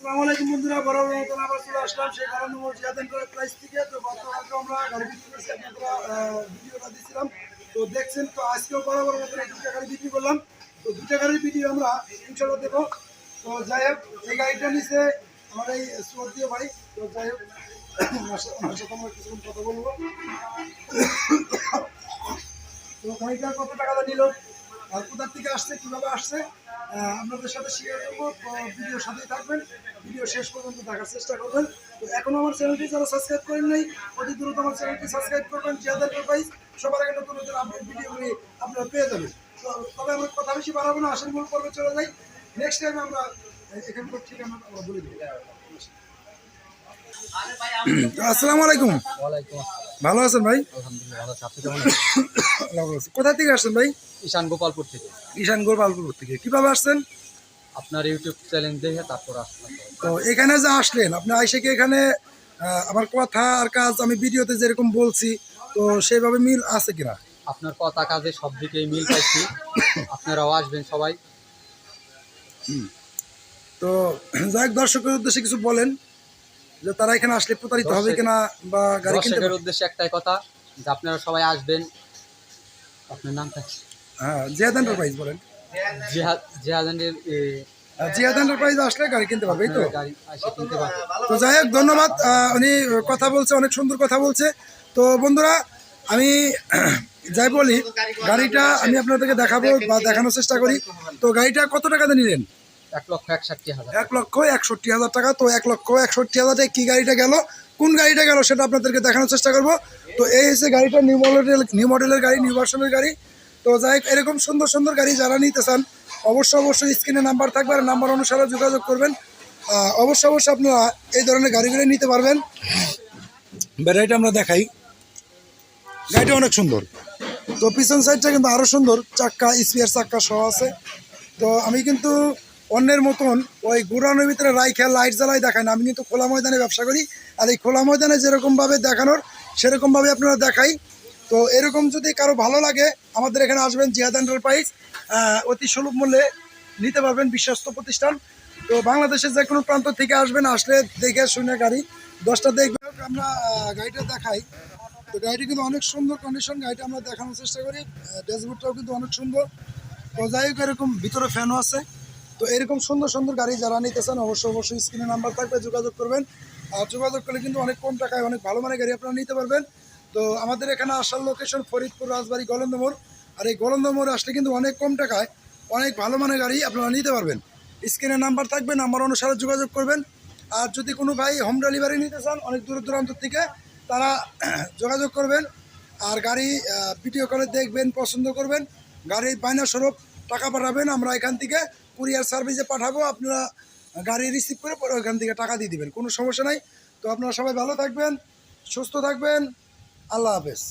আসসালামু আলাইকুম বন্ধুরা, বড় বড় নতুন আবার চলে আসলাম। সেই কারণ জিয়াদ প্রাইস থেকে। তো গতকালকে আমরা গাড়ি বিক্রি করছি ভিডিওটা দিয়েছিলাম তো দেখছেন, তো আজকেও বড় বড় মতন দুটা গাড়ি বিক্রি করলাম। তো দুটা গাড়ির ভিডিও আমরা ইনশাল্লাহ দেবো। তো যাই হোক, এই গাড়িটা নিচে আমার এই সুরতীয় ভাই। তো যাই হোক, ওনার সাথে আমরা কথা বলব। তো গাড়িটা কত টাকাটা নিল, আর থেকে আসছে কীভাবে আসছে আপনাদের সাথে শেয়ার করব তো ভিডিওর সাথেই থাকবেন। ভিডিও শেষ পর্যন্ত দেখার চেষ্টা করবেন। তো এখনও আমার চ্যানেলটি যারা সাবস্ক্রাইব করেন নাই অতি দ্রুত আমার চ্যানেলটি সাবস্ক্রাইব করবেন জিয়াদের প্রাইস সবার আগে নতুন নতুন আপডেট ভিডিওগুলি আপনারা পেয়ে যাবেন। তো তবে আমরা কথা বেশি বাড়াবো না আসেন মূল পর্বে চলে যাই। নেক্সট টাইম আমরা এখানকার ঠিকানা আমরা বলে দিই। আসসালামু আলাইকুম। ওয়ালাইকুম আসসালাম। ভালো আছেন ভাই। কোথা থেকে আসছেন ভাই? ঈশান গোপালপুর থেকে। ঈশান গোপালপুর থেকে। কীভাবে আসছেন? আপনার ইউটিউব চ্যানেল দেখে তারপর আসলাম। তো এখানে যে আসলেন আপনি আইসে কি এখানে আমার কথা আর কাজ আমি ভিডিওতে যেরকম বলছি তো সেইভাবে মিল আছে কিনা? আপনার কথা কাজে সব দিকেই মিল পাইছি। আপনারাও আসবেন সবাই। তো যাই দর্শকের উদ্দেশ্যে কিছু বলেন। যে তারা এখানে আসলে প্রতারিত হবে কিনা বা গাড়ি কিনতে উদ্দেশ্যে একটাই কথা যে আপনারা সবাই আসবেন। আপনার নামটা? হ্যাঁ জিয়াদ এন্টারপ্রাইজ বলেন। জিহাদ জিহাদানের আহ, জিয়াদ এন্টারপ্রাইজ আসলে গাড়ি কিনতে পারবে তো। গাড়ি এসে কিনতে পারবেন তো যাই হোক ধন্যবাদ। উনি কথা বলছে অনেক সুন্দর কথা বলছে। তো বন্ধুরা আমি যাই বলি গাড়িটা আমি আপনাদেরকে দেখাবো বা দেখানোর চেষ্টা করি। তো গাড়িটা কত টাকাতে নিলেন? এক লক্ষ একষট্টি হাজার এক লক্ষ একষট্টি হাজার টাকা। তো এক লক্ষ একষট্টি হাজারে কি গাড়িটা গেল? কোন গাড়িটা গেল সেটা আপনাদেরকে দেখানোর চেষ্টা করব। তো এই হচ্ছে গাড়িটা নিউ মডেল গাড়ি নিউ গাড়ি। তো যাই এরকম সুন্দর সুন্দর গাড়ি যারা নিতে চান অবশ্যই অবশ্যই স্ক্রিনে নাম্বার থাকবে আর নাম্বার অনুসারে যোগাযোগ করবেন। আহ, অবশ্যই অবশ্যই আপনারা এই ধরনের গাড়িগুলো নিতে পারবেন। ব্যাটারিটা আমরা দেখাই। গাড়িটা অনেক সুন্দর। তো পিছন সাইডটা কিন্তু আরও সুন্দর। চাক্কা স্পিয়ার চাক্কা সহ আছে। তো আমি কিন্তু অন্যের মতন ওই গুড়ানোর ভিতরে রাইখা লাইট জ্বালাই দেখায় না। আমি কিন্তু খোলা ময়দানে ব্যবসা করি আর এই খোলা ময়দানে যেরকমভাবে দেখানোর, সেরকমভাবে আপনারা দেখাই। তো এরকম যদি কারও ভালো লাগে, আমাদের এখানে আসবেন জিহাদ এন্টারপ্রাইজ অতি সুলভ মূল্যে নিতে পারবেন বিশ্বস্ত প্রতিষ্ঠান। তো বাংলাদেশের যে কোনো প্রান্ত থেকে আসবেন, আসলে দেখে শুনে গাড়ি, দশটা দেখবেন। আমরা গাড়িটা দেখাই। তো গাড়িটি কিন্তু অনেক সুন্দর কন্ডিশন গাড়িটা আমরা দেখানোর চেষ্টা করি। ড্যাশবোর্ডটাও কিন্তু অনেক সুন্দর। তো যাই হোক, এরকম ভিতরে ফ্যানও আছে। তো এরকম সুন্দর সুন্দর গাড়ি যারা নিতে চান, অবশ্যই অবশ্যই স্ক্রিনে নাম্বার থাকবে, যোগাযোগ করবেন। আর যোগাযোগ করলে কিন্তু অনেক কম টাকায় অনেক ভালো মানের গাড়ি আপনারা নিতে পারবেন। তো আমাদের এখানে আসার লোকেশন ফরিদপুর রাজবাড়ি গলন্দ গলন্দমোড় আর এই গলন্দমোড় আসলে কিন্তু অনেক কম টাকায় অনেক ভালো মানের গাড়ি আপনারা নিতে পারবেন। স্ক্রিনে নাম্বার থাকবে, নাম্বার অনুসারে যোগাযোগ করবেন। আর যদি কোনো ভাই হোম ডেলিভারি নিতে চান, অনেক দূর দূরান্ত থেকে, তারা যোগাযোগ করবেন। আর গাড়ি ভিডিও কলে দেখবেন, পছন্দ করবেন। গাড়ির বায়না স্বরূপ টাকা পাঠাবেন আমরা এখান থেকে। কুরিয়ার সার্ভিসে পাঠাবো, আপনারা গাড়ি রিসিভ করে পরে ওইখান থেকে টাকা দিয়ে দেবেন, কোনো সমস্যা নাই। তো আপনারা সবাই ভালো থাকবেন, সুস্থ থাকবেন, আল্লাহ হাফেজ।